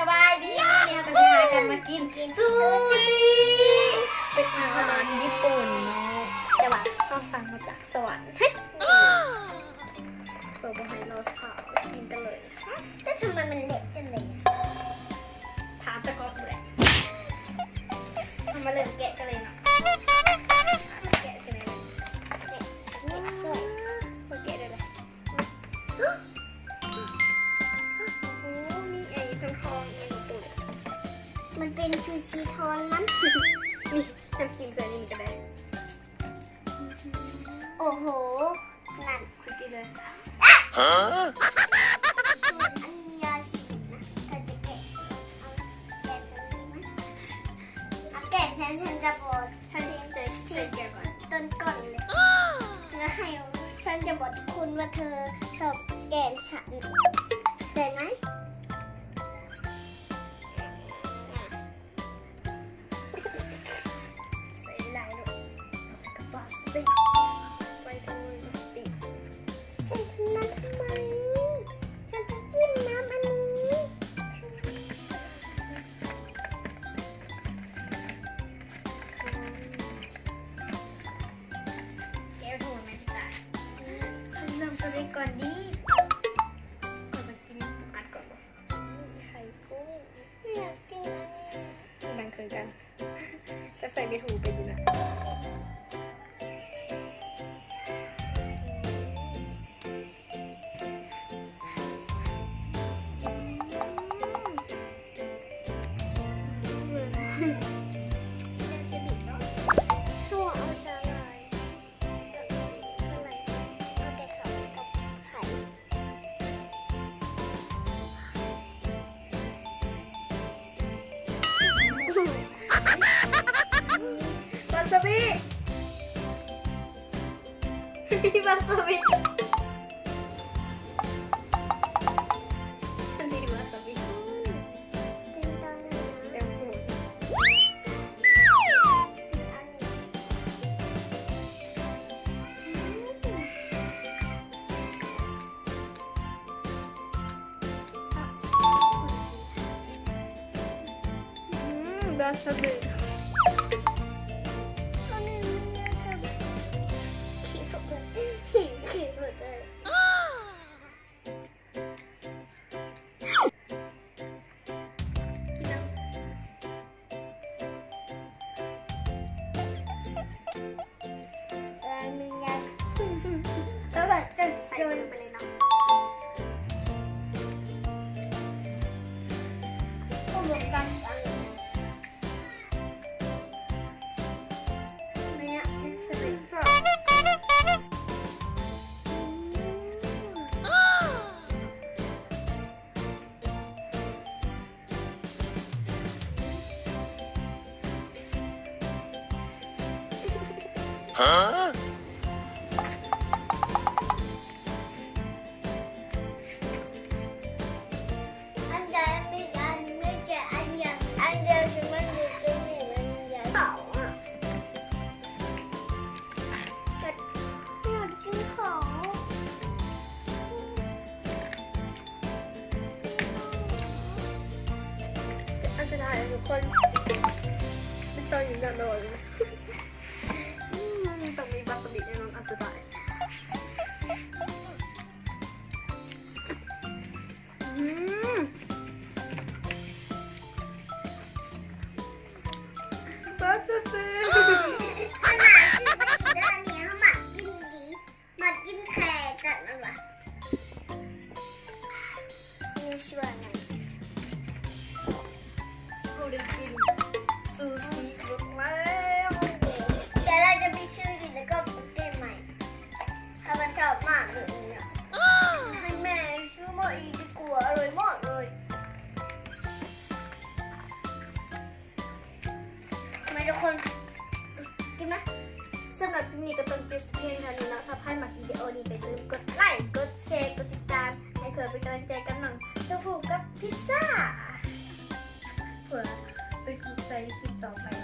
สบายดีเนี่ยเราจะพากันมากินซูชิเป็นอาหารญี่ปุ่นเนาะแต่ว่าต้องสั่งมาจากสวรรค์เฮ้ยเปิดมาให้เราสาวกินกันเลยแต่ทำไมมันเล็กจังเลยถามตะกอบเลยทำมาเริ่มแกะกันเลยเนาะ เป็นชูชีทอนนั้นนี่ฉันกินใส่นี่ก็ได้ โอ้โหนั่นคุยกินเลยส่วนอันยาสีนะเธอจะแกะเอาแกะตรงนี้ไหมเอาแกะแทนฉันจะบอกฉันใส่ใส่แกะก่อนต้นก่อนเลยแล้วให้ฉันจะบอกทุกคนว่าเธอสอบแกะฉันได้ไหม ติกไปทำบาสติกใส่ฉันนั้นทำไมฉันจะจิ้มน้ำอันนี้แก้วถั่วไหมจ๊ะนำตัวเล็กก่อนดิก่อนมากินอัดก่อนบ่ไข่กุ้งอยากกินอันนี้ดังคือกัน จะใส่ไม่ถูกไปดูนะจะ วาซาบิวาซ ก็เหมือนกันอัน จะถ่ายทุกคนไม่ต้องอยู่กันเลยมันต้องมีบาสบิแน่นอนอันสุดท้ายอืม นกินไหมสำหรับคลิปนี้ก็ต้องจบเพียงเท่านี้แล้วถ้าพลาดมาวิดีโอนี้ไปลืมกดไลค์ กดแชร์ กดติดตาม ให้เผื่อเป็นกำลังใจกับน้องชมพูกับพิซซ่าเผื่อเป็นกำลังใจในคลิปต่อไป